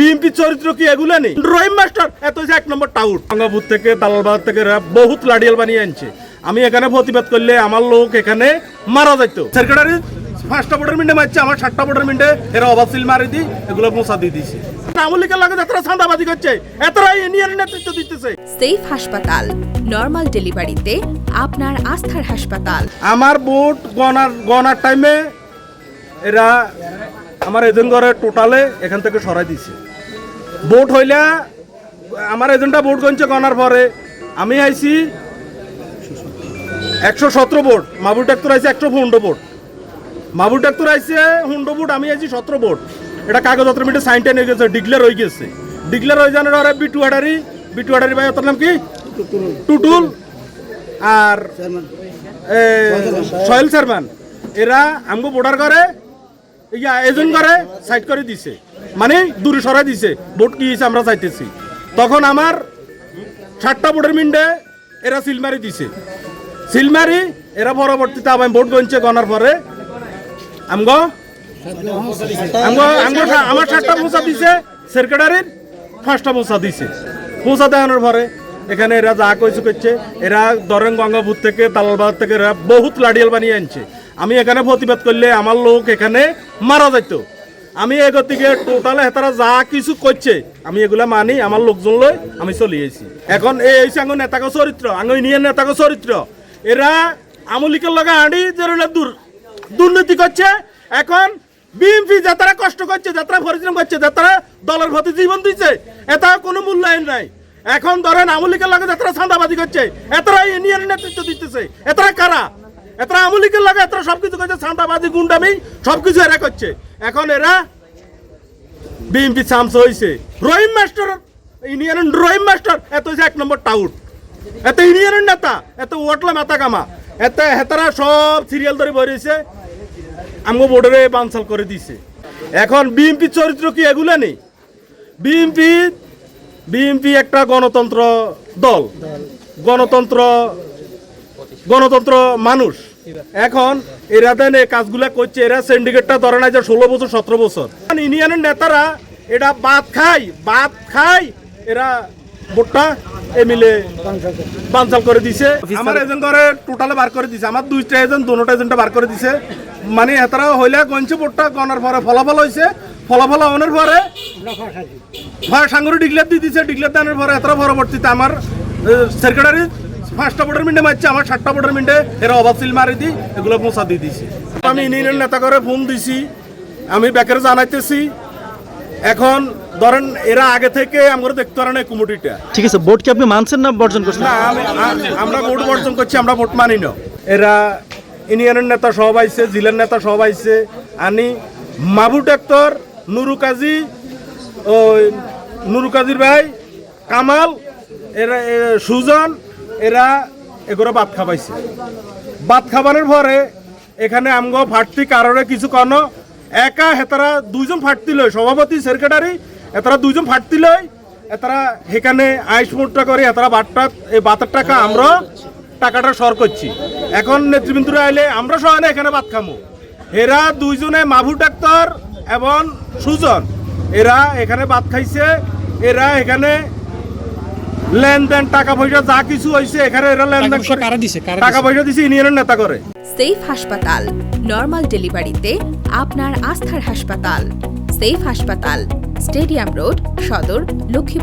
BMP চরিত্র কি এগুলো নেই? রহিম মাস্টার এত হচ্ছে এক নম্বর টাউট। গঙ্গাপুর থেকে দালালবাদ থেকে বহুত লাডিয়াল বানিয়ে আনছে। আমি এখানে প্রতিবাদ করলে আমার লোক এখানে মারা যাইত। সেক্রেটারি পাঁচটা ভোটের মিনিটে মারছে আমার সাতটা ভোটের মিনিটে এরা অবাসিল মারি দিই এগুলো মোসা দিয়ে দিয়েছে আমলিকের লাগে যাত্রা চাঁদাবাজি করছে এতরা ইউনিয়ন নেতৃত্ব দিতেছে। সেফ হাসপাতাল নর্মাল ডেলিভারিতে আপনার আস্থার হাসপাতাল। আমার ভোট গণার গণার টাইমে এরা আমার এজেন্ট ঘরে টোটালে এখান থেকে সরাই দিছে। ভোট হইলে আমার এজেন্টটা ভোট গণছে গণার পরে। আমি আইছি একশো সতেরো ভোট, মাবুল ডাক্তার আইছে একশো হুন্ডো ভোট। মাবুল ডাক্তার আইছে হুন্ডো ভোট, আমি আইছি সতেরো ভোট। এটা কাগজপত্র মিটে সাইন টাইন হয়ে গেছে ডিক্লেয়ার হয়ে গেছে। ডিক্লেয়ার হয়ে জানার পরে বিটু আডারি বিটু আডারি ভাই ওর নাম কি? টুটুল। আর সহেল শর্মান এরা আমগো বোর্ডার করে, ইয়া এজেন্ট করে সাইড করে দিছে। দূরে সরাই দিছে। ভোট কি হয়েছে আমরা চাইতেছি। তখন আমার সাতটা ভোটের মিন্ডে এরা সিলমারি দিছে। সিলমারি, এরা পরবর্তীতে আমি ভোট গণছে, গণার পরে। আমার সাতটা পৌঁছা দিছে, সেক্রেটারির পাঁচটা পৌঁছা দিছে। পৌঁছা দেওয়ানোর পরে এখানে এরা যা কইছে করছে এরা দরেন গঙ্গাপুর থেকে তালালবাদ থেকে এরা বহুত লাডিয়াল বানিয়ে আনছে। আমি এখানে প্রতিবাদ করলে আমার লোক এখানে মারা যাইতো। আমি এগতিকে টোটাল হেতারা যা কিছু করছে আমি এগুলা মানি আমার লোকজন লই আমি চলে এসেছি এখন এই হইছে আঙ্গ নেতাকে চরিত্র আঙ্গ ইউনিয়ন নেতাকে চরিত্র এরা আমলিকের লগে আড়ি যে দূর দুর্নীতি করছে এখন বিএনপি যাতারা কষ্ট করছে যাত্রা পরিশ্রম করছে যাত্রা দলের প্রতি জীবন দিচ্ছে এটা কোনো মূল্যায়ন নাই। এখন ধরেন আমলিকের লাগে যাত্রা চাঁদাবাজি করছে এতরা ইউনিয়ন নেতৃত্ব দিতেছে। এতরা কারা এতরা আমলিকের লাগে, এতরা সবকিছু করছে চাঁদাবাজি গুন্ডামি, সবকিছু এরা করছে। এখন এরা বিএনপি চান্স হয়েছে রহিম মাস্টার, ইউনিয়নের রহিম মাস্টার, এত হচ্ছে এক নম্বর টাউট। এত ইউনিয়নের নেতা, এত ওটলা মাথা কামা এত হেতারা সব সিরিয়াল ধরে বেরিয়েছে আমগো বোর্ডারে বানসাল করে দিছে। এখন বিএনপি চরিত্র কি এগুলো নেই? বিএনপি বিএনপি একটা গণতন্ত্র দল। গণতন্ত্র গণতন্ত্র মানুষ। এখন এরা দেন এই কাজগুলা করছে এরা সিন্ডিকেটটা ধরে না যে ষোলো বছর সতেরো বছর। ইউনিয়নের নেতারা এটা বাদ খায় বাদ খায় এরা ভোটটা এমিলে বানচাল করে দিছে। আমার এজেন্ট করে টোটালে বার করে দিছে আমার দুইটা এজেন্ট দুটা এজেন্টটা বার করে দিছে। মানে এতারা হইলে গঞ্চে ভোটটা গণার পরে ফলাফল হয়েছে ফলাফল হওয়ার পরে হয় সাঙ্গুরি ডিক্লেয়ার দিয়ে দিছে ডিক্লেয়ার দেওয়ার পরে এত পরবর্তীতে আমার সেক্রেটারি পাঁচটা ভোটের মিনিটে মারছে আমার সাতটা ভোটের মিনিটে এরা অবাসিল মারি দিই এগুলো পৌঁছা দিয়ে দিছি আমি ইউনিয়নের নেতা করে ফোন দিছি আমি ব্যাকেরে জানাইতেছি এখন ধরেন এরা আগে থেকে আমরা দেখতে পারে না কুমুটিটা। ঠিক আছে ভোট কি আপনি মানছেন না বর্জন করছেন? না আমি আমরা ভোট বর্জন করছি আমরা ভোট মানি না। এরা ইউনিয়নের নেতা সব আইছে জেলার নেতা সব আইছে আনি মাবু ডাক্তার নুরু কাজী ওই নুরু কাজীর ভাই কামাল এরা সুজন এরা এগুলো ভাত খাবাইছে। ভাত খাবানোর পরে এখানে আমগো ফাটতি কারণে কিছু কন একা হেতারা দুইজন ফাটতি লয়, সভাপতি, সেক্রেটারি এতারা দুইজন ফাটতি লয় এতারা সেখানে আইস মোটটা করে এতারা বাটটা এই বাতের টাকা আমরা টাকাটা সর করছি। এখন নেতৃবৃন্দরা আইলে আমরা সহায় এখানে ভাত খামো। এরা দুইজনে মাভু ডাক্তার এবং সুজন, এরা এখানে ভাত খাইছে, এরা এখানে লেনদেন টাকা পয়সা যা কিছু হয়েছে এখানে এরা লেনদেন করে। কারা দিছে? টাকা পয়সা দিছে ইউনিয়নের নেতা করে। সেফ হাসপাতাল নর্মাল ডেলিভারিতে আপনার আস্থার হাসপাতাল। সেফ হাসপাতাল স্টেডিয়াম রোড সদর লক্ষ্মী